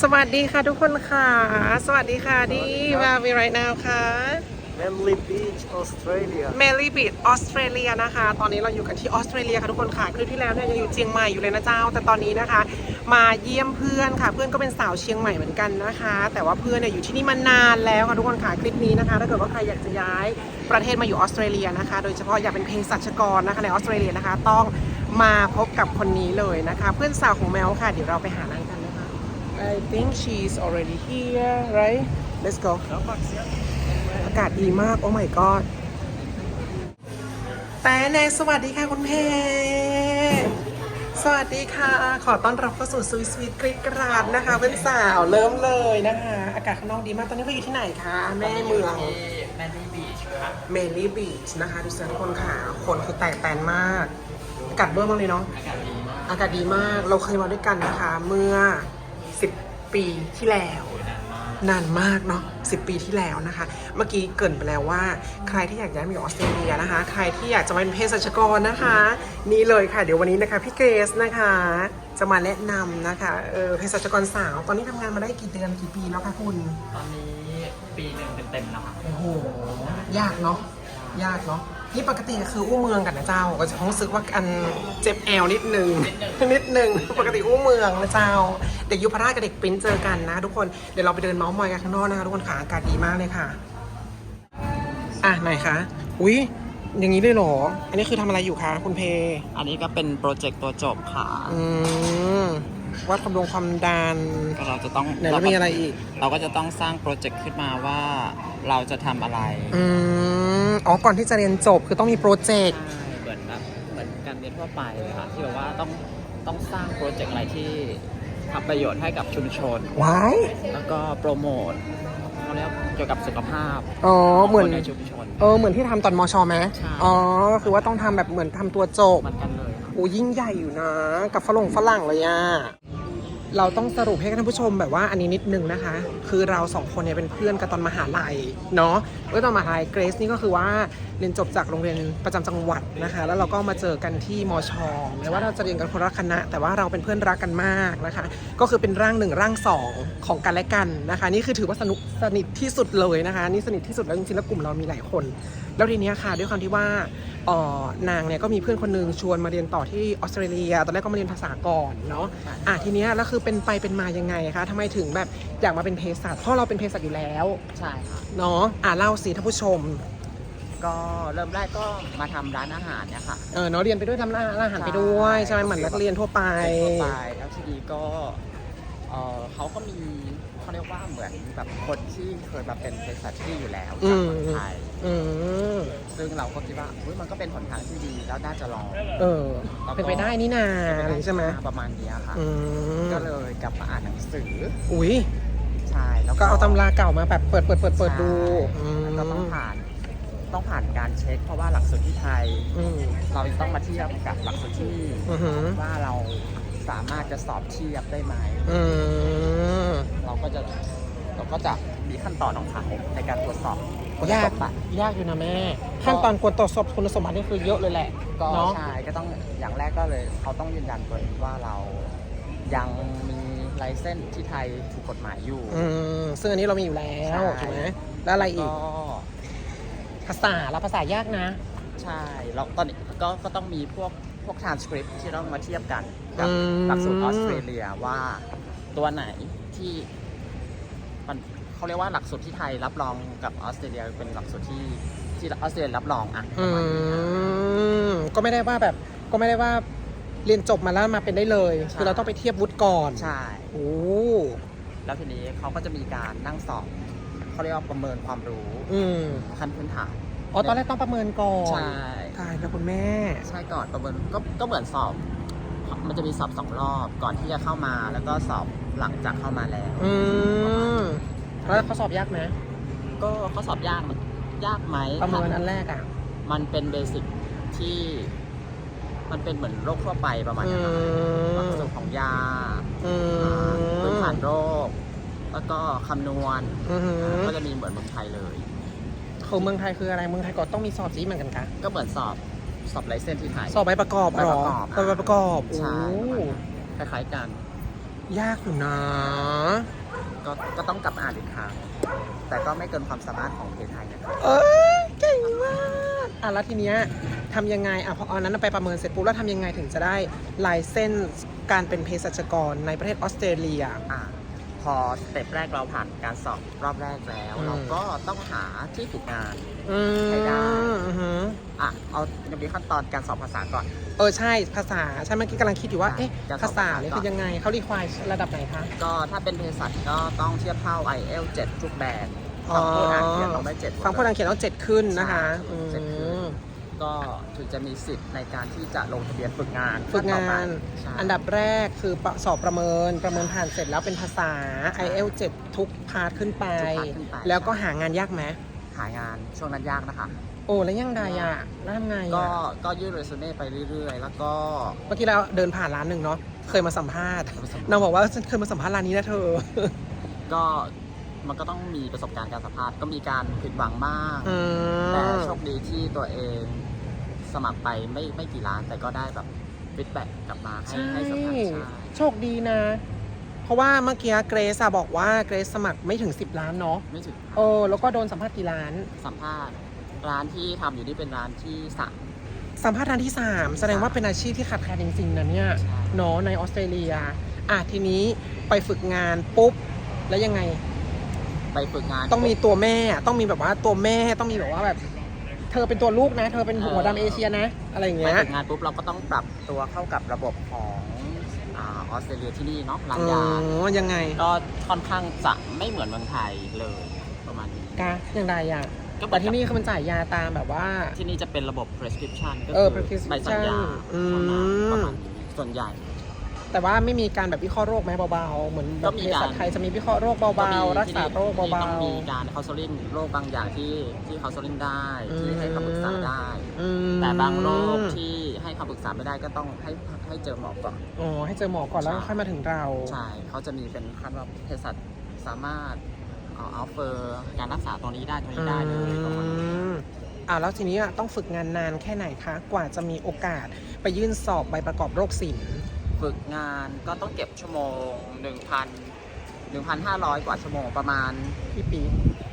สวัสดีค่ะทุกคนค่ะ สวัสดีค่ะดีมา we right now ค่ะ Manly Beach Australia เมลี่บีดออสเตรเลียนะคะ ตอนนี้เราอยู่กันที่ออสเตรเลียค่ะทุกคนค่ะคลิปที่แล้วเนี่ยยังอยู่เชียงใหม่อยู่เลยนะเจ้า แต่ตอนนี้นะคะ มาเยี่ยมเพื่อนค่ะ เพื่อนก็เป็นสาวเชียงใหม่เหมือนกันนะคะ แต่ว่าเพื่อนเนี่ยอยู่ที่นี่มานานแล้วค่ะทุกคนค่ะคลิปนี้นะคะ ถ้าเกิดว่าใครอยากจะย้ายประเทศมาอยู่ออสเตรเลียนะคะ โดยเฉพาะอยากเป็นเภสัชกรนะคะในออสเตรเลียนะคะ ต้องมาพบกับคนนี้เลยนะคะ เพื่อนสาวของแมวค่ะ เดี๋ยวเราไปหานางกันนะคะ I think she's already here right let's go อากาศดีมากโอ้ my god แต่แนสวัสดีค่ะ คุณเพสวัสดีค่ะ ขอต้อนรับเข้าสู่ซุยสวีทกริกกราดนะคะเป็นสาวเริ่มเลยนะคะ อากาศข้างนอกดีมาก ตอนนี้เราอยู่ที่ไหนคะ แม่เมืองแมนนี่บีชครับเมลี่บีชนะคะดูสิทุกคนค่ะคนคือแตกแตนมาก อากาศเบิ่มมากเลยเนาะอากาศดีมากอากาศดีมาก เราเคยมาด้วยกันนะคะ เมื่อ 10 ปีที่แล้วนานมากนานมากเนาะ10 ปีที่แล้วนะคะ เมื่อกี้เกรินไปแล้วว่า ใครที่อยากย้ายมาอยู่ออสเตรเลียนะคะ ใครที่อยากจะมาเป็นเภสัชกรนะคะ นี่เลยค่ะ เดี๋ยววันนี้นะคะพี่เกรซนะคะ จะมาแนะนำนะคะเออเภสัชกรสาว ตอนนี้ทำงานมาได้กี่เดือนกี่ปีแล้วคะคุณ ตอนนี้ปีหนึ่งเต็มๆแล้วครับโอ้โหยากเนาะยากเนาะ นี่ปกติคืออู้เมืองกันนะเจ้า ก็จะรู้สึกว่าอันเจ็บแอวนิดนึง นิดนึง ปกติอู้เมืองนะเจ้า เด็กยุพราชกับเด็กปริ้นเจอกันนะ ทุกคน เดี๋ยวเราไปเดินเมาส์มอยกันข้างนอกนะคะทุกคนค่ะ อากาศดีมากเลยค่ะ อะไหนคะ อุ้ยอย่างนี้เลยเหรอ อันนี้คือทำอะไรอยู่คะคุณเพ อันนี้ก็เป็นโปรเจกต์ตัวจบค่ะ อืม วัดความดวงความดันก็เราจะต้องไหนแล้วมีอะไรอีก เราก็จะต้องสร้างโปรเจกต์ขึ้นมาว่าเราจะทำอะไรอืมอ๋อก่อนที่จะเรียนจบคือต้องมีโปรเจกต์ ใช่เหมือนแบบเหมือนการเรียนทั่วไปเลยค่ะที่แบบว่าต้องต้องสร้างโปรเจกต์อะไรที่ทำประโยชน์ให้กับชุมชนว้ายแล้วก็โปรโมทเขาเรียกเกี่ยวกับสุขภาพอ๋อของเหมือนคนในชุมชน เออ เหมือนที่ทำตอนมชไหมใช่ อ๋อ ก็คือว่าต้องทำแบบเหมือนทำตัวจบ เหมือนกันเลยครับโอ้ยิ่งใหญ่อยู่นะ กับฝรั่งฝรั่งเลยอะ เราต้องสรุปให้ท่านผู้ชมแบบว่าอันนี้นิดนึงนะคะ คือเราสองคนเนี่ยเป็นเพื่อนกันตอนมหาลัยเนาะเมื่อตอนมหาลัยเกรซนี่ก็คือว่า เรียนจบจากโรงเรียนประจำจังหวัดนะคะ แล้วเราก็มาเจอกันที่มชแม้ว่าเราจะเรียนกันคนละคณะ แต่ว่าเราเป็นเพื่อนรักกันมากนะคะ ก็คือเป็นร่างหนึ่งร่างสองของกันและกันนะคะ นี่คือถือว่าสนุกสนิทที่สุดเลยนะคะ นี่สนิทที่สุดแล้วจริงๆแล้วกลุ่มเรามีหลายคน แล้วทีเนี้ยค่ะด้วยความที่ว่าเอ่อนางเนี่ยก็มีเพื่อนคนหนึงชวนมาเรียนต่อที่ออสเตรเลีย ตอนแรกก็มาเรียนภาษาก่อนเนาะอะทีเนี้ยแล้วคือเป็นไปเป็นมายังไงคะทำไมถึงแบบอยากมาเป็นเภสัชเพราะเราเป็นเภสัชอยู่แล้ว ใช่ค่ะเนาะอะเล่าสิท่านผู้ชม ก็เริ่มแรกก็มาทำร้านอาหารเนี่ยค่ะ เออเนาะเรียนไปด้วยทำร้านอาหารไปด้วยใช่ไหมเหมือนนักเรียนทั่วไป ทั่วไปแล้วทีนี้ก็เออเขาก็มีเขาเรียกว่าเหมือนแบบคนที่เคยมาเป็นเภสัชที่อยู่แล้วอืจากมเมืองไทยอืมซึ่งเราก็คิดว่าเฮ้ยมันก็เป็นหนทางที่ดีแล้วน่าจะลองเออเป็นไปได้นี่นาอะไรใช่ไหมประมาณเนี้ยค่ะ อืมก็เลยกลับมาอ่านหนังสืออุ้ยใช่แล้วก็เอาตำราเก่ามาแบบเปิดเปิดเปิดเปิดดูอืม แล้วก็ต้องผ่าน ต้องผ่านการเช็ค เพราะว่าหลักสูตรที่ไทย อืมเราต้องมาเทียบกับหลักสูตรที่อือหือว่าเราสามารถจะสอบเทียบได้ไหม อืม เราก็จะเราก็จะมีขั้นตอนของเขาในการตรวจสอบคุณยาสกมบัติ ยากอยู่นะแม่ ขั้นตอนควรตรวจสอบคุณสมบัตินี่คือเยอะเลยแหละ ก็เนาะ ใช่ก็ต้องอย่างแรกก็เลยเขาต้องยืนยันตัวเองว่าเรายังมีไลเซนส์ที่ไทยถูกกฎหมายอยู่ อืมซึ่งอันนี้เรามีอยู่แล้ว ใช่ ถูกไหมแล้วอะไรอีก็กภาษาแล้วภาษายากนะ ใช่แล้วตอนนี้ก็ก็ต้องมีพวกพวก transcript ที่ต้องมาเทียบกันกับอืม หลักสูตรออสเตรเลียว่าตัวไหนที่มันเขาเรียกว่าหลักสูตรที่ไทยรับรองกับออสเตรเลียเป็นหลักสูตรที่ที่ออสเตรเลียรับรองอะปอืระมาณนี้นะ มก็ไม่ได้ว่าแบบ ก็ไม่ได้ว่าเรียนจบมาแล้วมาเป็นได้เลย ใช่ คือเราต้องไปเทียบวุฒิก่อนใช่ โอ้ แล้วทีนี้เขาก็จะมีการนั่งสอบ เขาเรียกว่าประเมินความรู้อืมขั้นพื้นฐาน อ๋อตอนแรกต้องประเมินก่อนใช่ ตายแล้วคุณแม่ ใช่ก่อนประเมินก็ก็เหมือนสอบ มันจะมีสอบสองรอบก่อนที่จะเข้ามาแล้วก็สอบหลังจากเข้ามาแล้ว อืมแล้วเขาสอบยากไหมก็ข้อสอบยากไหมยากไหมประเมินอันแรกอะ มันเป็นเบสิกที่ มันเป็นเหมือนโรคทั่วไปประมาณอืนี้ครับหลักมสูตรของยาอืมพื้นฐานโรค แล้วก็คำนวณอือหือก็จะมีเหมือนเมืองไทยเลยคือเมืองไทยคืออะไรเมืองไทยก็ต้องมีสอบจีเหมือนกันคะก็เหมือนสอบสอบไลเซนที่ไทย สอบใบประกอบเหรอใบประกอบใบประกอบโอ้ใช่คล้ายๆกัน ยากอยู่นะ ก็ก็ต้องกลับมาอ่านอีกครั้งแต่ก็ไม่เกินความสามารถของเพจไทยนะครับเออเก่งมากอะแล้วทีเนี้ยทำยังไงอะพอเอาอันนั้นไปประเมินเสร็จปุ๊บแล้วทำยังไงถึงจะได้ลายเส้นการเป็นเภสัชกรในประเทศออสเตรเลีย อะ พอสเต็ปแรกเราผ่านการสอบรอบแรกแล้ว อืม เราก็ต้องหาที่ฝึกงาน อืมใช้ได้ อือหืออะเอายังมีขั้นตอนการสอบภาษาก่อน เออใช่ภาษาใช่เมื่อกี้กำลังคิดอยู่ว่า เอ๊ะการสอบภาษาเนี่ยคือยังไงเขารีควายระดับไหนคะ ก็ถ้าเป็นเภสัชก็ต้องเทียบเท่า IELTS 7ทุกแบบฟังพูดอ่านเขียนต้องได้เจ็ดฟังพูดอ่านเขียนต้องเจ็ดขึ้นนะคะอืม เจ็ดขึ้น ก็ถึงจะมีสิทธิ์ในการที่จะลงทะเบียนฝึกงานฝึกงานขั้ต่อไปใช่อันดับแรกคือสอบประเมินประเมินผ่านเสร็จแล้วเป็นภาษา i อ l 7ทุกพาร์ทขึ้นไป ทุกพาร์ทขึ้นไปแล้วก็หางานยากไหมหางานช่วงนั้นยากนะคะ โอ้แล้วยังไงอะแล้วทำไงก็อะก็ยื่นเรซูเม่ไปเรื่อย ๆ แล้วก็ เมื่อกี้เราเดินผ่านร้านหนึ่งเนาะเคยมาสัมภาษณ์ประสบนางบอกว่าฉันเคยมาสัมภาษณ์ร้านนี้นะเธอ ก็มันก็ต้องมีประสบการณ์การสัมภาษณ์ก็มีการผิดหวังมาก อืแต่มโชคดีที่ตัวเอง สมัครไปไม่ไม่กี่ล้านแต่ก็ได้แบบฟีดแบ็กกลับมาให้ใช่ให้สัมภาษณ์ใช่โชคดีนะ เพราะว่าเมื่อกี้เกรซอะบอกว่าเกรซสมัครไม่ถึง 10 ล้านเนาะไม่ถึงเออแล้วก็โดนสัมภาษณ์กี่ล้าน สัมภาษณ์ร้านที่ทำอยู่นี่เป็นร้านที่สามสัมภาษณ์ร้านที่ 3 แสดงว่าเป็นอาชีพที่ขาดแคลนจริงๆนะเนี่ยใช่เนาะในออสเตรเลียอะทีนี้ไปฝึกงานปุ๊บ แล้วยังไง ไปฝึกงานต้องมีตัวแม่อะต้องมีแบบว่าตัวแม่ต้องมีแบบว่าแบบ เธอเป็นตัวลูกนะ เธอเป็นหัวดำเอเชียนะ อะไรอย่างไปเงี้ยฝึกงานปุ๊บเราก็ต้องปรับตัวเข้ากับระบบของอาออสเตรเลียที่นี่เนาะร้านอ๋ยาอ ยังไงก็ค่อนข้างจะไม่เหมือนเมืองไทยเลยประมาณนี้กะยังไงอะก็เหมืแต่อนกับที่นี่คือมันจ่ายยาตามแบบว่า ที่นี่จะเป็นระบบ prescription ก็เออคือ prescription ใบสั่งยาอืมเท่านั้นประมาณนี้ส่วนใหญ่ แต่ว่าไม่มีการแบบวิเคราะห์โรคไหมเบาๆ เหมือนแบก็บมีเภสัชการไทยจะมีวิเคราะห์โรคก็เบามีๆรักษาโรคที่เบาต้องมีการ counseling โรคบางอย่างที่ที่ counseling ได้อืมที่ให้คำปรึกษาได้ๆอืมแต่บางโรคที่ให้คำปรึกษาไม่ได้ก็ต้องให้ให้เจอหมอก่อนอ๋อให้เจอหมอก่อนแล้วใช่ค่อยมาถึงเราใช่เขาจะมีเป็นขั้นว่าเภสัชสามารถเอาออฟเฟอร์การรักษาตรงนี้ได้ตรงนี้ได้เลยประมาณนี้อืมอ่าแล้วทีนี้อะต้องฝึกงานนานแค่ไหนคะ กว่าจะมีโอกาสไปยื่นสอบใบประกอบโรคศิลป์ ฝึกงานก็ต้องเก็บชั่วโมง 1,000 1,500 กว่าชั่วโมงประมาณพี่ปี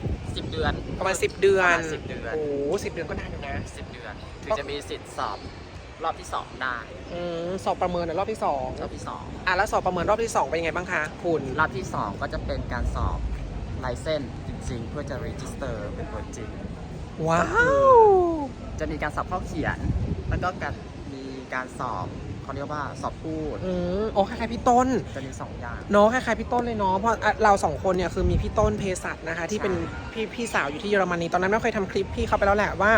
10เดือนประมาณ 10 เดือนประมาณ10เดือนโอ้สิบเดือนก็นานอยู่นะ10เดือนถึงจะมีสิทธิ์สอบรอบที่2ได้อืม สอบประเมินในรอบที่สองรอบที่อะแล้วสอบประเมินรอบที่สองเป็นยังไงบ้างคะคุณ2รอบที่2ก็จะเป็นการสอบไลเซนจริง ๆ เพื่อจะรีจิสเตอร์เป็นตัวจริง ว้าว จะมีการสอบข้อเขียน แล้วก็การมีการสอบ เขาเรียกว่าสอบพูดอืมโอ้คล้ายๆพี่ต้น จะมีสองอย่าง เนาะคล้ายๆพี่ต้นเลยเนาะเพราะอะเราสองคนเนี่ยคือมีพี่ต้นเภสัชนะคะ ที่เป็นใช่พี่พี่สาวอยู่ที่เยอรมนีตอนนั้นไม่เคยทำคลิปพี่เขาไปแล้วแหละว่า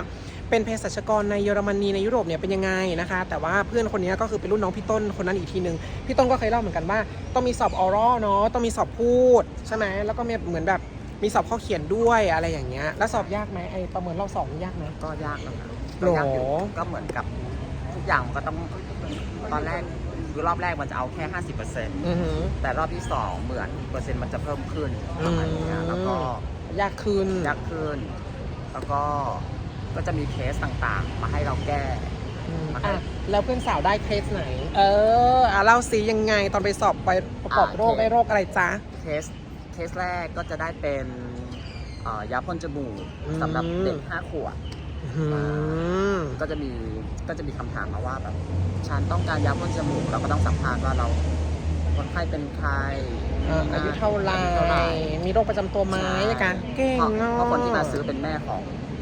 เป็นเภสัชกรในเยอรมนีในยุโรปเนี่ยเป็นยังไงนะคะ แต่ว่าเพื่อนคนนี้ก็คือเป็นรุ่นน้องพี่ต้นคนนั้นอีกทีนึงพี่ต้นก็เคยเล่าเหมือนกันว่า ต้องมีสอบออรัลเนาะต้องมีสอบพูดใช่ไหมแล้วก็มีเหมือนแบบมีสอบข้อเขียนด้วยอะไรอย่างเงี้ยแล้วสอบยากไหมไอประเมินรอบสองนี่ยากไหม ก็ยากนะครับหรอก็ยากอยู่ก็เหมือนกับทุกอย่างมันก็ต้อง ตอนแรกคือรอบแรกมันจะเอาแค่ 50%อือหือแต่รอบที่ 2 เหมือนเปอร์เซ็นต์มันจะเพิ่มขึ้นประมาณนี้อืมแล้วก็ยากขึ้นยากขึ้น แล้วก็ก็จะมีเคสต่างๆ มาให้เราแก้ อืมมาให้อะแล้วเพื่อนสาวได้เคสไหน เอออะเล่าซิยังไงตอนไปสอบไปประกอบอะโรคโอเค ได้โรคอะไรจ๊ะ เคสเคสแรกก็จะได้เป็นเอ่อยาพ่นจมูกอืม สำหรับเด็ก5ขวบ อืมก็จะมีก็จะมีคำถามมาว่าแบบฉันต้องการยาพ่นจมูกเราก็ต้องสัมภาษณ์ว่าเราคนไข้เป็นใครอะอายุเท่าไหรอายุเท่าไหร่ มีโรคประจำตัวไหมใช่กันเก่งเพราะเนาะเพราะคนที่มาซื้อเป็นแม่ของ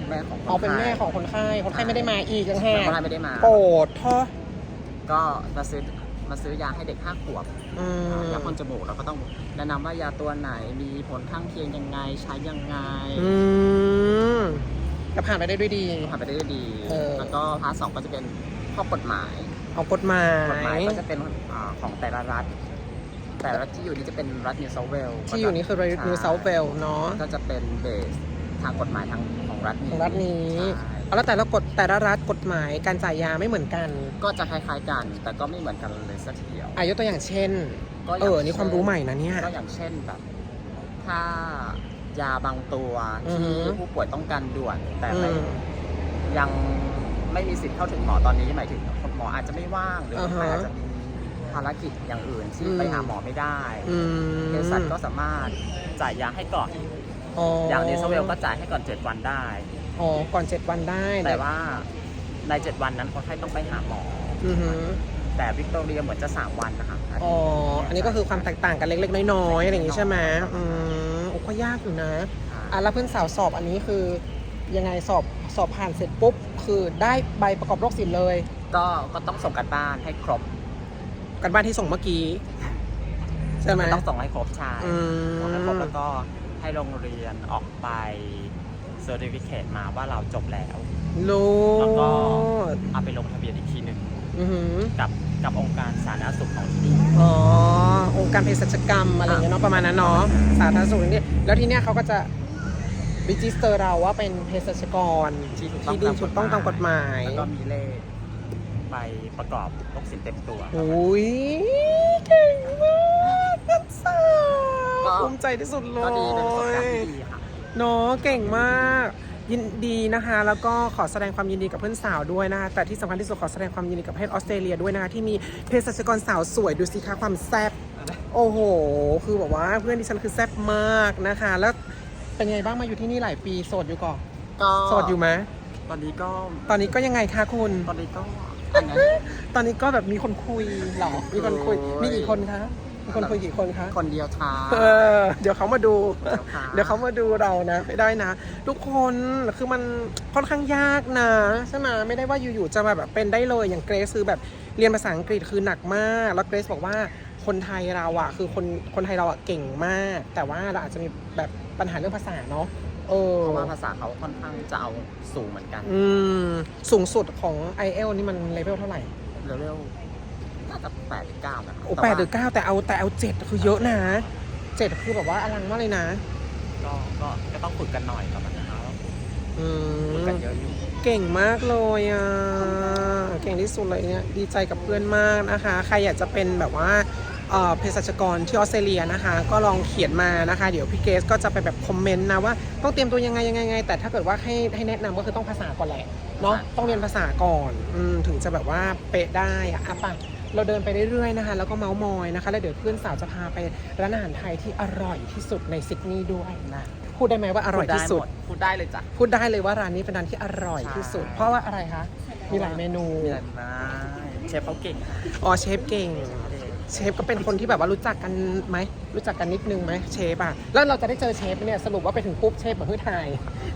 แม่ของคนเอาเป็นไข้แม่ของคนไข้ คนไข้ไม่ได้มาอีกยังแหแต่กคนไข้ไม่ได้มาโปรดท้อก็มาซื้อมาซื้อยาให้เด็ก5ขวบอืมยาพ่นจมูกเราก็ต้องแนะนำว่ายาตัวไหนมีผลข้างเคียงยังไงใช้ยังไง อืม จะผ่านไปได้ด้วยดี ผ่านไปได้ด้วยดี เออ แล้วก็พาร์ทสองก็จะเป็นข้อกฎหมายเอากฎหมากฎหมายยก็จะเป็นอาของแต่ละรัฐ แต่ละที่อยู่นี่จะเป็นรัฐนิวเซาเวลที่อยู่นี้คือ New South Wales เนาะ ก็จะเป็นเบสทางกฎหมายทางของรัฐนี้ของรัฐนี้ ใช่เอาแล้วแต่ละกฎแต่ละรัฐกฎหมายการจ่ายยาไม่เหมือนกันก็จะคล้ายๆกัน แต่ก็ไม่เหมือนกันเลยสักทีเดียว อายกตัวอย่างเช่น ก็เออ นี่ความรู้ใหม่นะเนี่ย ก็อย่างเช่นแบบ ถ้า ยาบางตัวอือฮึที่ผู้ป่วยต้องการด่วน แต่อืไม่มยังไม่มีสิทธิ์เข้าถึงหมอตอนนี้หมายถึงหมออาจจะไม่ว่างหรืออ่าคนฮะไข้อาจจะมีภารกิจอย่างอื่นที่อืม ไปหาหมอไม่ได้อืมเภสัชก็สามารถจ่ายยาให้ก่อนอ๋อออย่างเนสเวลก็จ่ายให้ก่อน 7 วันได้ อ๋อก่อนเจ็ดวันได้แต่ว่าใน 7 วันนั้นคนไข้ต้องไปหาหมอ อือหือแต่วิกตอเรียเหมือนจะ 3 วันนะคะอ๋ออันนี้ก็คือความแตกต่างกันเล็กๆน้อยๆอะไรอย่างงี้ใช่ไหมอืมโอ้ ก็ยากอยู่นะอะแล้วเพื่อนสาวสอบอันนี้คือยังไงสอบสอบผ่านเสร็จปุ๊บ คือได้ใบประกอบโรคศิลป์เลย ก็ก็ต้องส่งกันบ้านให้ครบกันบ้านที่ส่งเมื่อกี้ ใช่ไหม ต้องส่งให้ครบใช่อืม ส่งให้ครบแล้วก็ให้โรงเรียนออกใบเซอร์ติฟิเคตมาว่าเราจบแล้วโลแล้วก็ เอาไปลงทะเบียนอีกทีหนึ่งอือหือ กับ กับองค์การสาธารณสุขของที่นี่อ๋อ องค์การเภสัชกรรมอะไรอย่างเงี้ยเนาะประมาณนั้นเนาะสาธารณสุขนี่แล้วทีเนี้ยเขาก็จะรีจิสเตอร์เราว่าเป็นเภสัชกรที่ถูกที่ดีถูกต้องตามกฎหมาย แล้วก็มีเลขใบประกอบโรคสินเต็มตัวโอ้ยเก่งมากเพื่อนสาวก็ภูมิใจที่สุดเลยก็ดีเป็นประสบการณ์ที่ดีค่ะ เนาะเก่งมาก ยินดีนะคะ แล้วก็ขอแสดงความยินดีกับเพื่อนสาวด้วยนะคะแต่ที่สำคัญที่สุดขอแสดงความยินดีกับประเทศออสเตรเลียด้วยนะคะที่มีเภสัชกรสาวสวยดูสิคะความแซ่บโอ้โห คือแบบว่าเพื่อนดิฉันคือแซ่บมากนะคะ แล้วเป็นไงบ้างมาอยู่ที่นี่หลายปีโสดอยู่ก่อนก็โสดอยู่ไหมตอนนี้ก็ตอนนี้ก็ยังไงคะคุณ ตอนนี้ก็อันนั้นตอนนี้ก็แบบมีคนคุยเหรอมีคนคุยโอ้ยมีกี่คนคะมี คนคุยกี่คนคะ คนเดียวท้าเออเดี๋ยวเขามาดูเดี๋ยวค่ะเดี๋ยวเขามาดูเรานะไม่ได้นะ ทุกคนคือมันค่อนข้างยากนะใช่ไหมไม่ได้ว่าอยู่ๆจะมาแบบเป็นได้เลยอย่างเกรซคือแบบเรียนภาษาอังกฤษคือหนักมาก แล้วเกรซบอกว่าคนไทยเราอะคือคนคนไทยเราอะเก่งมาก แต่ว่าเราอาจจะมีแบบปัญหาเรื่องภาษาเนาะเออเพราะว่าภาษาเขาค่อนข้างจะเอาสูงเหมือนกัน อืมสูงสุดของ i อ l นี่มันเลเวลเท่าไหร่เร็วๆ น่าจะแปดหรือเก้านะโอ้แปดหรือเก้าแต่เอาแต่เอาเจ็ดคือเยอะนะเจ็ดคือแบบว่าอลังมากเลยนะ ก็ก็ก็ต้องฝึกกันหน่อยครับนะครับอืฝึกมกันเยอะอยู่ เก่งมากเลยอะเก่งที่สุดเลยเนี่ยดีใจกับเพื่อนมากนะคะ ใครอยากจะเป็นแบบว่าเอ่อเภสัชกรที่ออสเตรเลียนะคะ ก็ลองเขียนมานะคะ เดี๋ยวพี่เกสก็จะไปแบบคอมเมนต์นะว่าต้องเตรียมตัวยังไงยังไงยังไงแต่ถ้าเกิดว่าให้ให้แนะนำก็คือต้องภาษาก่อนแหละเนาะต้องเรียนภาษาก่อนอืมถึงจะแบบว่าเป๊ะได้อะอะป่ะ เราเดินไปเรื่อยๆนะคะ แล้วก็เมาส์มอยนะคะ แล้วเดี๋ยวเพื่อนสาวจะพาไปร้านอาหารไทยที่อร่อยที่สุดในซิดนีย์ด้วยนะพูดได้ไหมว่าอร่อยที่สุด พูดได้เลยจ้ะ พูดได้เลยว่าร้านนี้เป็นร้านที่อร่อยที่สุดใช่เพราะว่าอะไรคะ มีหลายเมนู มีอะไรนะเชฟเขาเก่งค่ะอ๋อเชฟเก่ง เชฟก็เป็นคนที่แบบว่ารู้จักกันไหม รู้จักกันนิดนึงไหมเชฟอะ แล้วเราจะได้เจอเชฟไหมเนี่ยสรุปว่าไปถึงปุ๊บเชฟแบบฮือไทย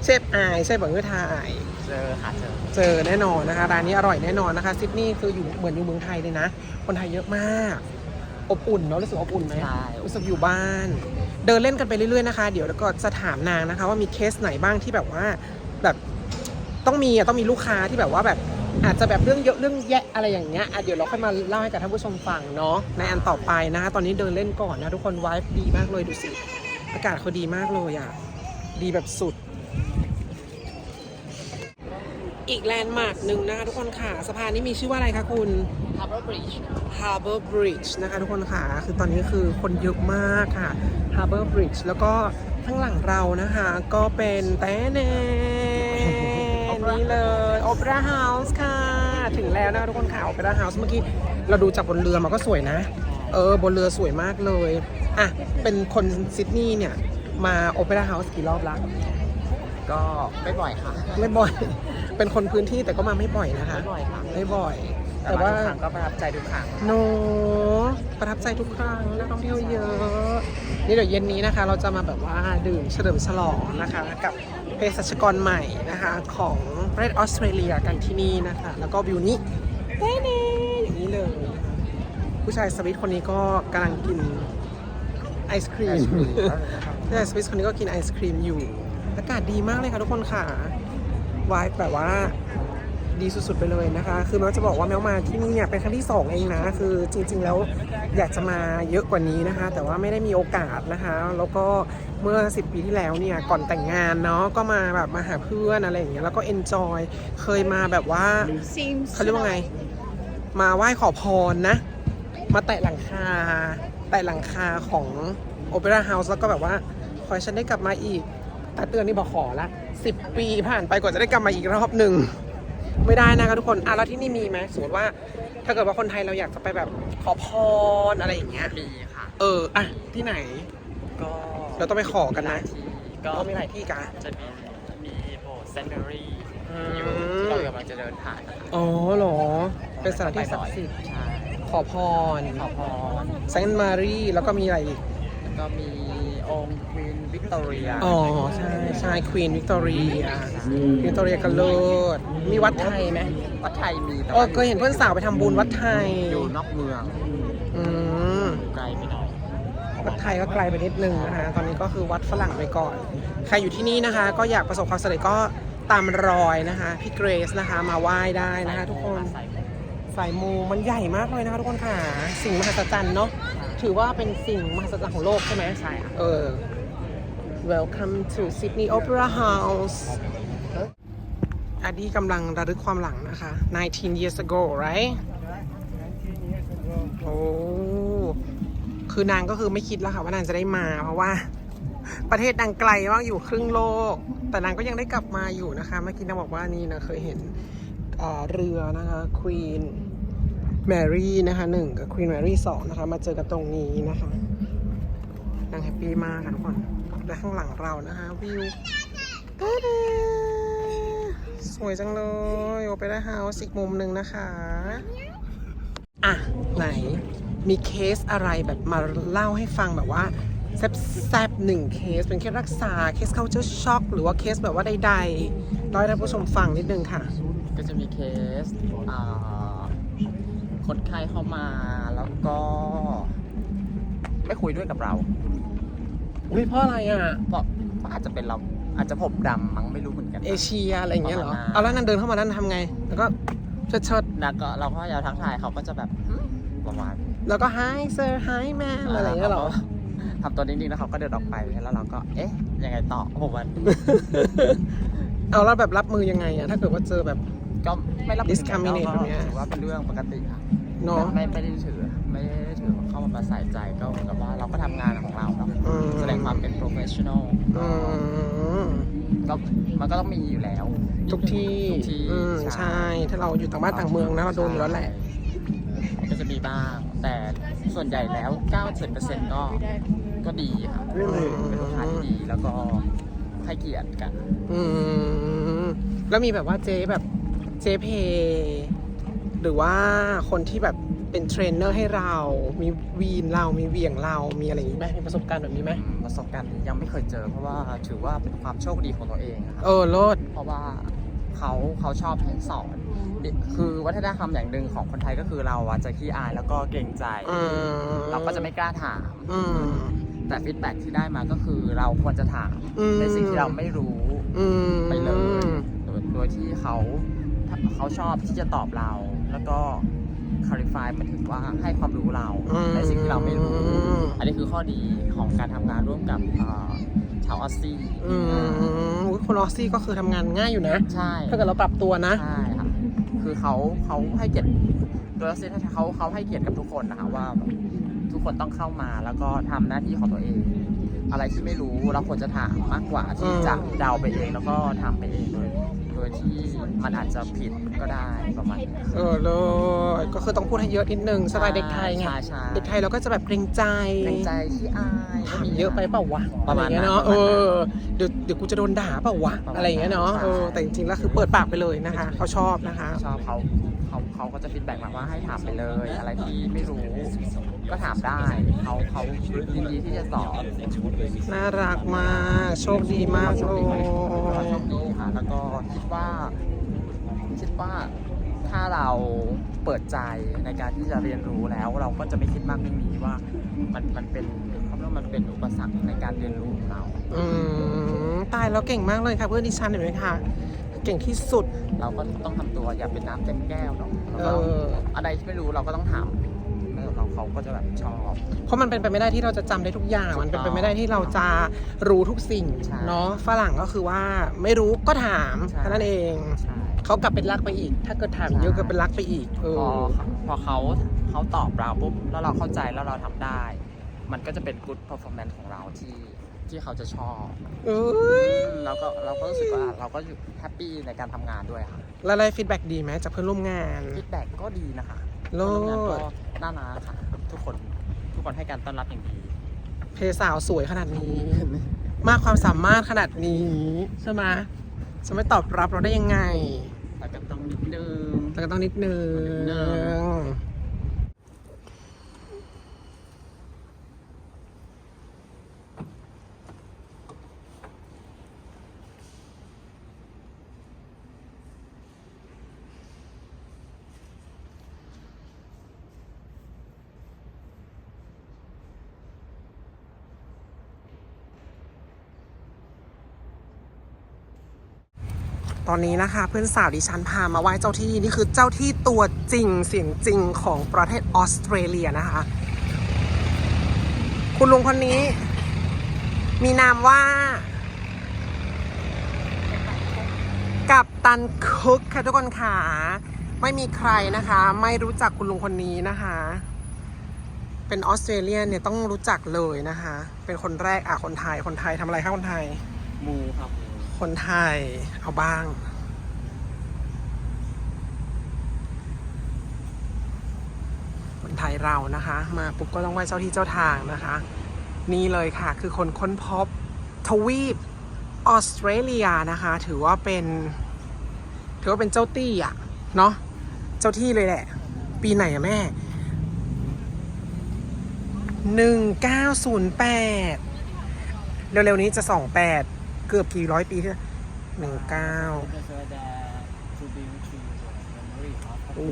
เชฟอายเชฟแบบฮือไทยเจอค่ะเจอเจอแน่นอนนะคะร้านนี้อร่อยแน่นอนนะคะซิดนีย์คืออยู่เหมือนอยู่เมืองไทยเลยนะ คนไทยเยอะมาก อบอุ่นเนาะรู้สึกอบอุ่นไหมใช่รู้สึกอยู่บ้าน เดินเล่นกันไปเรื่อยๆนะคะ เดี๋ยวแล้วก็จะถามนางนะคะ ว่ามีเคสไหนบ้างที่แบบว่าแบบต้องมีอะต้องมีลูกค้าที่แบบว่าแบบ อาจจะแบบเรื่องเยอะเรื่องแยะอะไรอย่างเงี้ยอะเดี๋ยวเราค่อยมาเล่าให้กับท่านผู้ชมฟังเนาะในอันต่อไปนะคะตอนนี้เดินเล่นก่อนนะทุกคนไวฟ์ดีมากเลยดูสิอากาศเขาดีมากเลยอะดีแบบสุด อีกแลนด์มาร์กหนึ่งนะคะทุกคนค่ะสะพานนี้มีชื่อว่าอะไรคะคุณ Harbour Bridge Harbor Bridge นะคะทุกคนค่ะคือตอนนี้คือคนเยอะมากค่ะ Harbor Bridge แล้วก็ข้างหลังเรานะคะ ก็เป็นแต้เน นี่เลย Opera House ค่ะ ถึงแล้วนะคะทุกคนค่ะ Opera House เมื่อกี้เราดูจากบนเรือมาก็สวยนะ เออบนเรือสวยมากเลยอะเป็นคนซิดนีย์เนี่ยมา Opera House กี่รอบแล้วก็ไม่บ่อยค่ะ ไม่บ่อย เป็นคนพื้นที่แต่ก็มาไม่บ่อยนะคะไม่บ่อยค่ะไม่บ่อย แต่แต่ว่าว่าทุกครั้งก็ประทับใจทุกครั้งโนประทับใจทุกครั้งนักท่องเที่ยวเยอะ นี่เดี๋ยวเย็นนี้นะคะ เราจะมาแบบว่าดื่มเฉลิมฉลองนะคะกับเภสัชกรใหม่นะคะของประเทศออสเตรเลียกันที่นี่นะคะ แล้วก็วิวนี้เต้เน่อย่างนี้เลยนะคะผู้ชายสวิตคนนี้ก็กำลังกินไอศครีมผู้ชายสวิตคนนี้ก็กินไอศครีมอยู่ อากาศดีมากเลยค่ะทุกคนค่ะวายแบบว่า ดีสุดๆไปเลยนะคะ คือแมวจะบอกว่าแมวมาที่นี่เนี่ยเป็นครั้งที่สองเองนะ คือจริงๆแล้วอยากจะมาเยอะกว่านี้นะคะ แต่ว่าไม่ได้มีโอกาสนะคะ แล้วก็เมื่อ 10 ปีที่แล้วเนี่ย ก่อนแต่งงานเนาะ ก็มาแบบมาหาเพื่อนอะไรอย่างเงี้ย แล้วก็เอนจอย เคยมาแบบว่าเขาเรียกว่าไง มาไหว้ขอพรนะ มาแตะหลังคา แตะหลังคาของโอเปร่าเฮาส์แล้วก็แบบว่า ขอให้ฉันได้กลับมาอีกแต่เตือนนี่บอกขอละสิบปีผ่านไปกว่าจะได้กลับมาอีกรอบหนึ่ง ไม่ได้นะคะทุกคนอะแล้วที่นี่มีไหมสมมติว่า ถ้าเกิดว่าคนไทยเราอยากจะไปแบบขอพรอะไรอย่างเงี้ยมีค่ะ เอออะที่ไหน ก็เราต้องไปขอกันนะหลายที่ก็ก็มีหลายที่กัน จะมีมีโบสถ์เซนต์แมรี่อืม อยู่ที่เรากำลังจะเดินผ่านนะคะอ๋อเหรอ เป็นสถานที่ศักดิ์สิทธิ์ใช่ขอพรขอพรเซนต์มารีแล้วก็มีอะไรอีก แล้วก็มีองค์ควีน วิกตอเรียอ๋อใช่ใช่ควีนวิกตอเรียวิกตอเรียกันเลิศมีวัดไทยไหมวัดไทยมีแต่เออว่าเคยเห็นเพื่อนสาวไปทำบุญวัดไทยอยู่นอกเมืองอืมไกลไปหน่อยวัดไทยก็ไกลไปนิดนึงนะคะตอนนี้ก็คือวัดฝรั่งไปก่อน ใครอยู่ที่นี่นะคะ ก็อยากประสบความสำเร็จก็ตามรอยนะคะพี่เกรซนะคะมาไหว้ได้นะคะทุกคนใส่สายมูมันใหญ่มากเลยนะคะทุกคนค่ะ สิ่งมหัศจรรย์เนาะถือว่าเป็นสิ่งมหัศจรรย์ของโลกใช่ไหมใช่ค่ะเออ Welcome to Sydney Opera House อดีกำลังระลึกความหลังนะคะ 19 years ago right โอ้คือนางก็คือไม่คิดแล้วค่ะว่านางจะได้มา เพราะว่า ประเทศนางไกลมากอยู่ครึ่งโลก แต่นางก็ยังได้กลับมาอยู่นะคะ เมื่อกี้นางบอกว่านี่นะเคยเห็นเอ่อเรือนะคะ Queen Mary นะคะหนึ่งกับ Queen Mary สองนะคะ มาเจอกันตรงนี้นะคะนางแฮปปี้มากค่ะทุกคน และข้างหลังเรานะคะวิวสวยจังเลยโอเปร่าเฮาส์อีกมุมหนึ่งนะคะ อะ ไหนมีเคสอะไรแบบมาเล่าให้ฟังแบบว่าแซบๆหนึ่งเคสเป็นเคสรักษาเคส culture shock หรือว่าเคสแบบว่าใดๆเล่าให้ท่านผู้ชมฟังนิดนึงค่ะ ก็จะมีเคสคนไข้เข้ามาแล้วก็ ไม่คุยด้วยกับเรา อุ้ยเพราะอะไรอะเพราะอาจจะเป็นเราอาจจะผมดำมั้งไม่รู้เหมือนกันเอเชียอะไรอย่างเงี้ยเหรอประมาณนั้นเอาแล้วนางเดินเข้ามาแล้วนางทำไง แล้วก็เชิดเชิดแล้วก็เราก็พยายามทักทายเขาก็จะแบบหึประมาณๆแล้วก็ hi sir hi ma'am อะไรอย่างเงี้ยเหรอทำตัวนิ่งๆแล้วเขาก็เดินออกไปแล้วเราก็ เอ๊ะ ยังไงต่อผมมัน เอาแล้วแบบรับมือยังไงอะถ้าเกิดว่าเจอแบบก็ไม่รับ Discriminate ก็แบบเนี้ยถือว่าเป็นเรื่องปกติค่ะเนาะไม่ไม่ได้ถือไม่ได้ถือ เข้ามาใส่ใจก็เหมือนกับว่าเราก็ทำงานของเราเนาะอืมแสดงความเป็น professional อืมก็มันก็ต้องมีอยู่แล้ว ทุกที่ทุกที่อืมใช่ถ้าเราอยู่ต่างบ้านต่างเมืองนะเราโดนอยู่แล้วแหละก็จะมีบ้าง แต่ส่วนใหญ่แล้ว 90%ก็ก็ดีค่ะอืมเป็นลูกค้าที่ดีแล้วก็ให้เกียรติกัน อืมแล้วมีแบบว่าเจ๊แบบเจ๊เพย์หรือว่าคนที่แบบ เป็นเทรนเนอร์ให้เรา มีวีนเรา มีเหวียงเรา มีอะไรอย่างนี้ไหมมีประสบการณ์แบบนี้ไหมประสบการณ์ยังไม่เคยเจอ เพราะว่าถือว่าเป็นความโชคดีของตัวเองอะครับเออโลด เพราะว่าเขาเขาชอบให้สอนคือวัฒนธรรมอย่างหนึ่งของคนไทยก็คือเราอะจะขี้อายแล้วก็เกรงใจ อืมเราก็จะไม่กล้าถาม อืม แต่ฟีดแบ็ที่ได้มาก็คือเราควรจะถามอืม ในสิ่งที่เราไม่รู้อืมไปเลยโดยโดยที่เขาเขาชอบที่จะตอบเรา แล้วก็ clarify ไปถึงว่าให้ความรู้เราอืมในสิ่งที่เราไม่รู้ อันนี้คือข้อดีของการทำงานร่วมกับเอ่อชาวออสซี่อืมอุ๊ยคนออสซี่ก็คือทำงานง่ายอยู่นะ ใช่ ถ้าเกิดเราปรับตัวนะ ใช่ค่ะ คือเขาเขาให้เกียรติตัวออสซี่เขาเขาให้เกียรติกับทุกคนนะคะว่าแบบทุกคนต้องเข้ามาแล้วก็ทำหน้าที่ของตัวเอง อะไรที่ไม่รู้เราควรจะถามมากกว่าที่อืมจะเดาไปเองแล้วก็ทำไปเองโดยโด ยที่มันอาจจะผิดก็ได้ประมาณนี้ เออเลยก็คือต้องพูดให้เยอะนิดนึงสไตล์เด็กไทยไงใช่ใช่ เด็กไทยเราก็จะแบบเกรงใจเกรงใจที่อายถามเยอะไปเปล่าวะประมาณอไอย่างเงี้ยนั้นเนาะประเอมาณนั้นอเดี๋ยวเดี๋ยวกูจะโดนด่าเปล่าวะประมาณนั้นอะไรอย่างเงี้ยเนาะใช่ เออแต่จริงๆแล้วคือเปิดปากไปเลยนะคะเขาชอบนะคะ ชอบเขา เขาเขาก็จะฟีดแบ็กมาว่าให้ถามไปเลย อะไรที่ไม่รู้ ก็ถามได้ เขาเขายินดีที่จะสอนน่ารักมาก โชคดีมากโชโอ้คดีโชคดีค่ะแล้วก็คิดว่าคิดว่าถ้าเราเปิดใจในการที่จะเรียนรู้แล้ว เราก็จะไม่คิดมากเรื่องนี้ว่ามันมันเป็นเขาเรียกว่ามันเป็นอุปสรรคในการเรียนรู้ของเรา อืมตายแล้วเก่งมากเลยค่ะเพื่อนดิฉันเห็นไหมคะ เก่งที่สุด เราก็ต้องทำตัวอย่าเป็นน้ำเต็มแก้วเนาะแล้วเอก็ออะไรที่ไม่รู้เราก็ต้องถามแล้วเราเขาก็จะแบบชอบ เพราะมันเป็นไปไม่ได้ที่เราจะจำได้ทุกอย่างถูกต้องมันเป็นไปไม่ได้ที่เราจะรู้ทุกสิ่งใช่เนาะฝรั่งก็คือว่าไม่รู้ก็ถามใช่ แค่นั้นเองใช่ เขากลับเป็นรักไปอีก ถ้าเกิดถามใช่เยอะก็เป็นรักไปอีกเอพออพอเขาเขาตอบเราปุ๊บแล้วเราเข้าใจแล้วเราทำได้ มันก็จะเป็น good performance ของเราที่ ที่เขาจะชอบเอ้ยเราก็เราก็รู้สึกว่าเราก็แฮปปี้ในการทำงานด้วยค่ะแล้วได้ฟีดแบ็กดีไหมจากเพื่อนร่วมงาน ฟีดแบ็กก็ดีนะคะโลคนทำงานก็ดน่ารักค่ะ ทุกคนทุกคนให้การต้อนรับอย่างดี เพสาวสวยขนาดนี้ มากความสามารถขนาดนี้ ใช่ไหมจะไม่ตอบรับเราได้ยังไง แต่ก็ต้องนิดนึง แต่ก็ต้องนิดนึนิดนึง อนนี้นะคะ เพื่อนสาวดิฉันพามาไหว้เจ้าที่นี่คือเจ้าที่ตัวจริงเสียงจริงของประเทศออสเตรเลียนะคะ คุณลุงคนนี้ มีนามว่า กับตันคุกค่ะทุกคนค่ะไม่มีใครนะคะ ไม่รู้จักคุณลุงคนนี้นะคะ เป็นออสเตรเลียเนี่ยต้องรู้จักเลยนะคะ เป็นคนแรกอะคนไทยคนไทยทำอะไรคะคนไทย มูครับ คนไทยเอาบ้าง คนไทยเรานะคะ มาปุ๊บก็ต้องไหว้เจ้าที่เจ้าทางนะคะ นี่เลยค่ะ คือคนค้นพบทวีปออสเตรเลียนะคะ ถือว่าเป็น ถือว่าเป็นเจ้าตี้อะ เนาะเจ้าที่เลยแหละ ปีไหนอะแม่หนึ่งเก้าศูนย์แปดเร็วๆนี้จะสองแปด เกือบกี่ร้อยปีที่หนึ่งเก้าทูบิวทูเมมโมรี่ครับโอ้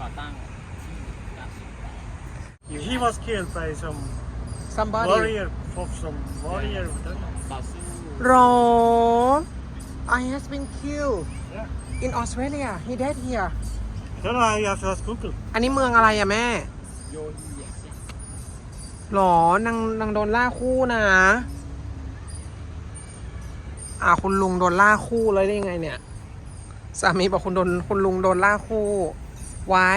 ก่อตั้ง He was killed by some somebody warrior, of some warrior. ต่อสู้รอ I has been killed Yeah. in Australia he dead here I don't know, you have to ask Google. อันนี้เมืองอะไรอะแม่โยฮีอะหรอนางนางโดนล่าคู่นะ อ่าคุณลุงโดนล่าคู่เลยได้ยังไงเนี่ย สามีบอกคุณโดนคุณลุงโดนล่าคู่ why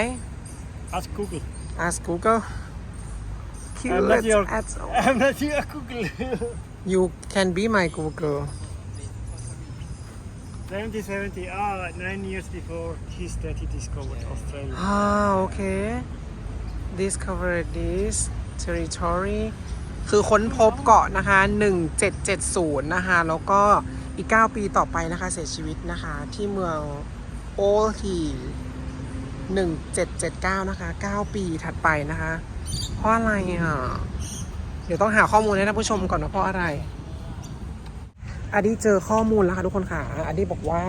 Ask Google. ask Google I'm not your- at I'm not your Google. you can be my Google 1970, ah, nine years before his death, he discovered Australia. อ่าโอเค discover this territory คือค้นพบเกาะนะคะ 1770 นะคะ แล้วก็อีก 9 ปีต่อไปนะคะ เสียชีวิตนะคะ ที่เมืองโอลฮี1779 นะคะ 9 ปีถัดไปนะคะ เพราะอะไรอะ เดี๋ยวต้องหาข้อมูลให้ท่านผู้ชมก่อนนะเพราะอะไรอดีเจอข้อมูลแล้วค่ะทุกคนค่ะอดีบอกว่า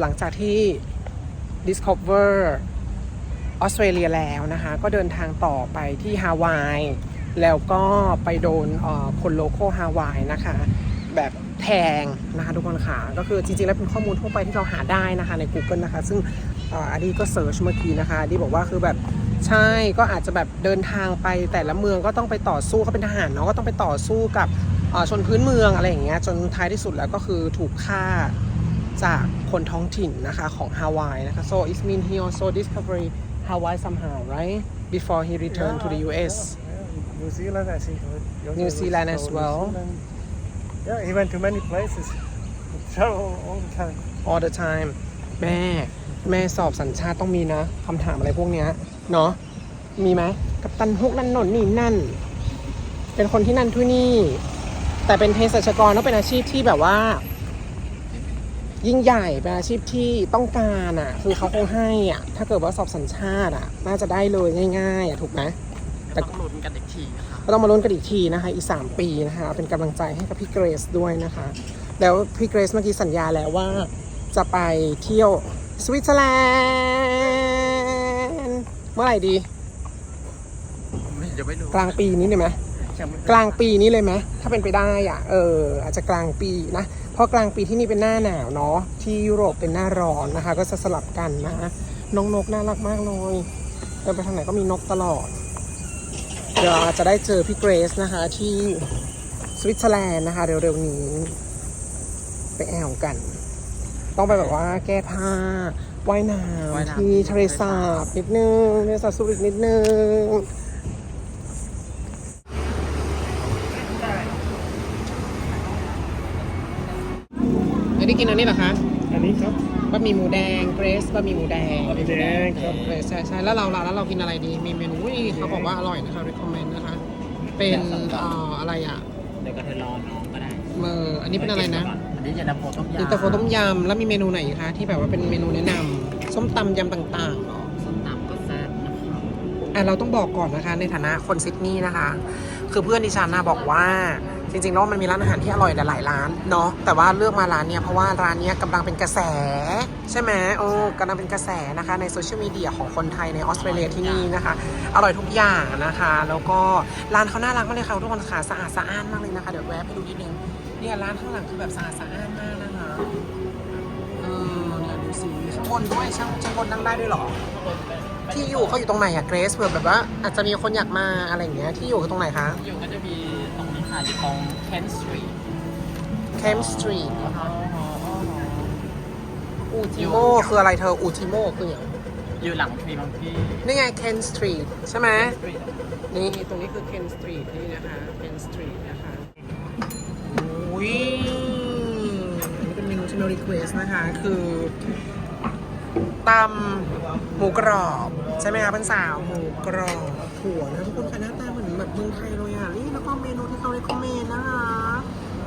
หลังจากที่ discover ออสเตรเลียแล้วนะคะ ก็เดินทางต่อไปที่ฮาวาย แล้วก็ไปโดนคนโลโก้ฮาวายนะคะ แบบแทงนะคะทุกคนค่ะ ก็คือจริงๆ แล้วเป็นข้อมูลทั่วไปที่เราหาได้นะคะใน Google นะคะ ซึ่งอ่ออดีก็เซิร์ชเมื่อกี้นะคะดีบอกว่าคือแบบใช่ก็อาจจะแบบเดินทางไปแต่ละเมืองก็ต้องไปต่อสู้เขาเป็นทหารเนาะก็ต้องไปต่อสู้กับชนพื้นเมืองอะไรอย่างเงี้ยจนท้ายที่สุดแล้วก็คือถูกฆ่าจากคนท้องถิ่นนะคะของฮาวายนะคะ so it mean he also discovered Hawaii somehow right before he returned to the US Yeah, New Zealand, I think. he also New Zealand as discovered well. New Zealand. Yeah, he went to many places. He traveled all the time. all the time แม่ แม่สอบสัญชาติต้องมีนะคำถามอะไรพวกเนี้ยเนาะมีไหมกับตันฮุกนั่นหนนนี่นั่น เป็นคนที่นั่นทุนี่ แต่เป็นเภสัชกรต้องเป็นอาชีพที่แบบว่า ยิ่งใหญ่ เป็นอาชีพที่ต้องการอะ คือเขาคงให้อะ ถ้าเกิดว่าสอบสัญชาติอะ น่าจะได้เลยง่ายๆอะถูกไหม แต่ต้องลุ้นกันอีกทีค่ะก็ต้องมาลุ้นกันอีกทีนะคะอีก 3 ปีนะคะเป็นกำลังใจให้กับพี่เกรซด้วยนะคะ แล้วพี่เกรซเมื่อกี้สัญญาแล้วว่าจะไปเที่ยวสวิตเซอร์แลนด์เมื่อไหร่ดี ไม่เดี๋ยวไม่รู้กลางปีนี้เลยไหมยังไม่กลางปีนี้เลยไหมถ้าเป็นไปได้อะเอออาจจะกลางปีนะ เพราะกลางปีที่นี่เป็นหน้าหนาวเนาะที่ยุโรปเป็นหน้าร้อนนะคะ ก็จะสลับกันนะน้องนกน่ารักมากเลยเดินไปทางไหนก็มีนกตลอด เดี๋ยวอาจจะได้เจอพี่เกรซนะคะที่สวิตเซอร์แลนด์นะคะ เร็วๆนี้ ไปแอวกัน ต้องไปแบบว่าแก้ผ้าว่ายน้ำที่ทะเลสาบนิดนึงทะเลสาบซูริกนิดนึง ไม่ได้กินอันนี้เหรอคะ อันนี้ครับ บะหมี่หมูแดงเกรสบะหมี่หมูแดงบะหมี่หมูแดงครับ เกรสใช่ใช่แล้วเราล่ะแล้วเรากินอะไรดี มีเมนูอุ้ยเขาบอกว่าอร่อยนะคะ recommend นะคะ เป็นเอ่ออะไรอะเดี๋ยวก็เธอรอน้องก็ได้เมอร์อันนี้เป็นอะไรนะอันนี้เย็นตาโฟต้มยำยินตาโฟต้มยำแล้วมีเมนูไหนอีกคะที่แบบว่าเป็นเมนูแนะนำส้มตำยำต่างๆเหรอ ส้มตำก็แซ่บนะครับอะเราต้องบอกก่อนนะคะในฐานะคนซิดนีย์นะคะ คือเพื่อนดิฉันนะบอกว่า จริงๆแล้วมันมีร้านอาหารที่อร่อยหลายร้านเนาะแต่ว่าเลือกมาร้านเนี้ยเพราะว่าร้านเนี้ยกำลังเป็นกระแส ใช่ไหมโอ้กำลังเป็นกระแสนะคะในโซเชียลมีเดียของคนไทยในออสเตรเลียที่นี่นะคะ อร่อยทุกอย่างนะคะ แล้วก็ร้านเขาน่ารักมากเลยค่ะทุกคนค่ะสะอาดสะอ้านมากเลยนะคะเดี๋ยวแวะไปดูนิดนึงเนี่ยร้านข้างหลังคือแบบสะอาดสะอ้านมากนะคะเออเนี่ยดูสิข้างบนด้วยช่างช่างบนนั่งได้ด้วยหรอที่อยู่เขาอยู่ตรงไหนอะเกรซเผื่อแบบว่าอาจจะมีคนอยากมาอะไรอย่างเงี้ยที่อยู่เขาตรงไหนคะอยู่ก็จะมี ค่ะอยู่ตรง Kent Street เคมสตรีทอูทิโมคืออะไรเธออูทิโมคืออย่างอยู่หลังทรีมังคีนี่ไงเคนสตรีทใช่ไหมนี่ตรงนี้คือเคนสตรีทนี่นะคะเคนสตรีทนะคะอุ้ยอันนี้เป็นเมนูที่เรารีเควสนะคะ คือตำหมูกรอบ ใช่ไหมคะเพื่อนสาวหมูกรอบถั่วนะทุกคนค่ะหน้าตาเหมือน แบบเมืองไทยเลยอะนี่แล้วก็เมนูที่เขาเรคคอมเมนนะคะ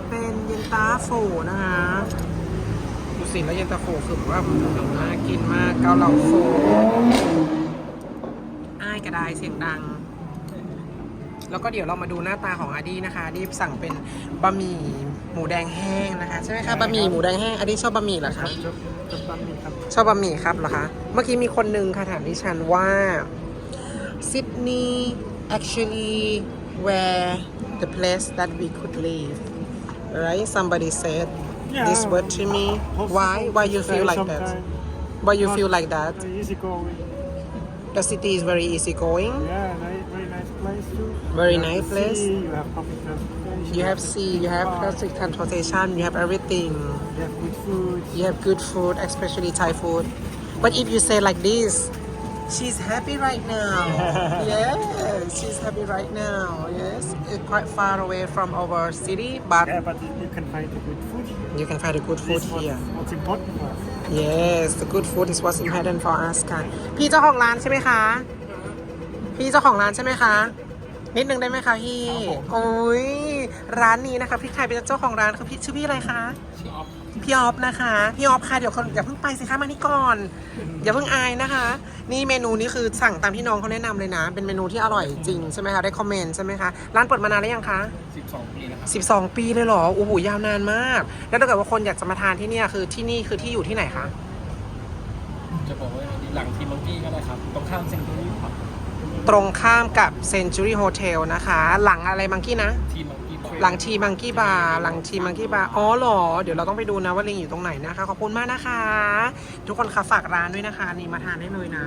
เป็นเย็นตาโฟนะคะดูสิแล้วเย็นตาโฟคือแบบว่าน่ากินมากเกาเหลาโฟอ้ายกระไดเสียงดัง แล้วก็เดี๋ยวเรามาดูหน้าตาของอาดีนะคะอาดีสั่งเป็นบะหมี่หมูแดงแห้งนะคะใช่ไหมคะบะหมี่หมูแดงแห้งอาดีชอบบะหมี่เหรอครัคะบจุ๊บจุ๊บตามนี้ครับชอบบะหมี่ครับเหรอคะ เมื่อกี้มีคนนึงค่ะถามดิฉันว่าซิดนีย์ actually where the place that we could live right somebody said this word to me why why you feel like that why you feel like that easy going. the city is very easy going Yeah, very nice place too. Very You nice place. you have public transportation. you have sea you have public transportation you have everything You have good food. you have good food, especially Thai food. But if you say like this, she's happy right now. yes, she's happy right now. Yes, it's quite far away from our city, but Yeah, but you you can find the good food. you can find the good food This is here. what's, what's important for us. Yes, the good food is what's important for us ค่ะพี่เจ้าของร้านใช่ไหมคะ พี่เจ้าของร้านใช่ไหมคะนิดนึงได้ไหมคะพี่ โอ้ย ร้านนี้นะคะพี่ไทยเป็นเจ้าของร้านคือพี่ชื่อพี่อะไรคะ พี่ออฟนะคะ พี่ออฟค่ะเดี๋ยวคนอย่าเพิ่งไปสิคะมานี่ก่อน อย่าเพิ่งอายนะคะ นี่เมนูนี้คือสั่งตามที่น้องเขาแนะนำเลยนะ เป็นเมนูที่อร่อยจริงใช่ไหมคะได้คอมเมนต์ใช่ไหมคะ ร้านเปิดมานานแล้วยังคะ 12 ปีนะครับ12 ปีเลยเหรอโอ้โหยาวนานมาก แล้วถ้าเกิดว่าคนอยากจะมาทานที่เนี่ยคือที่นี่คือที่อยู่ที่ไหนคะจะบอกว่าหลังทีมังกี้ก็ได้ครับ ตรงข้ามเซ็นทรัลครับตรงข้ามกับ Century Hotel นะคะ หลังอะไรมังกี้นะ ทีมังกี้ หลังทีมังกี้บาร์หลังทีมังกี้บาร์อ๋อเหรอ เดี๋ยวเราต้องไปดูนะว่าลิงอยู่ตรงไหนนะคะ ขอบคุณมากนะคะ ทุกคนคะฝากร้านด้วยนะคะ นี่มาทานได้เลยนะ